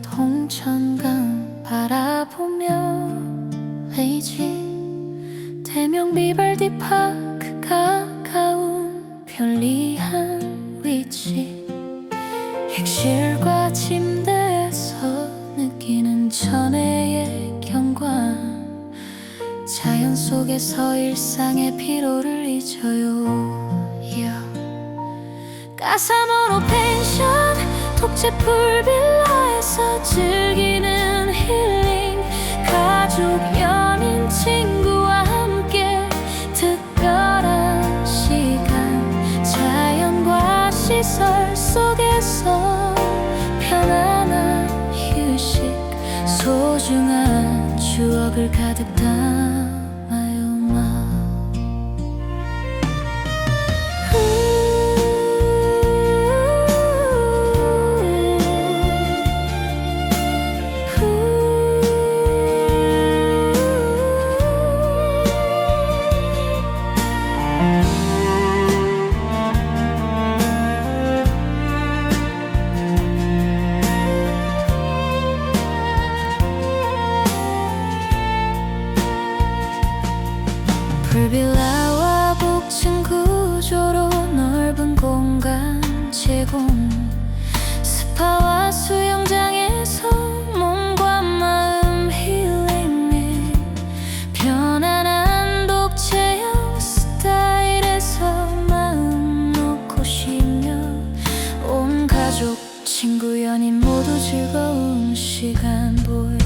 동천강 바라보며 레이지. 대명 비발디 파크 가까운 편리한 위치. 객실과 침대에서 느끼는 전해의 경관. 자연 속에서 일상의 피로를 잊어요. Yeah. 까사노로 펜션 독채풀 빌라에서 즐기는 힐링. 가족 연인 친구와 함께 특별한 시간. 자연과 시설 속에서 편안한 휴식. 소중한 추억을 가득 담 친구 연인 모두 즐거운 시간 보이.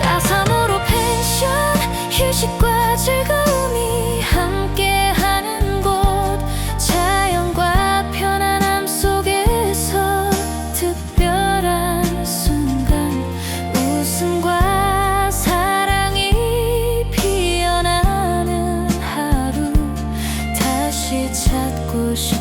가사모로 펜션 휴식과 즐거움이 함께하는 곳. 자연과 편안함 속에서 특별한 순간. 웃음과 사랑이 피어나는 하루. 다시 찾고 싶어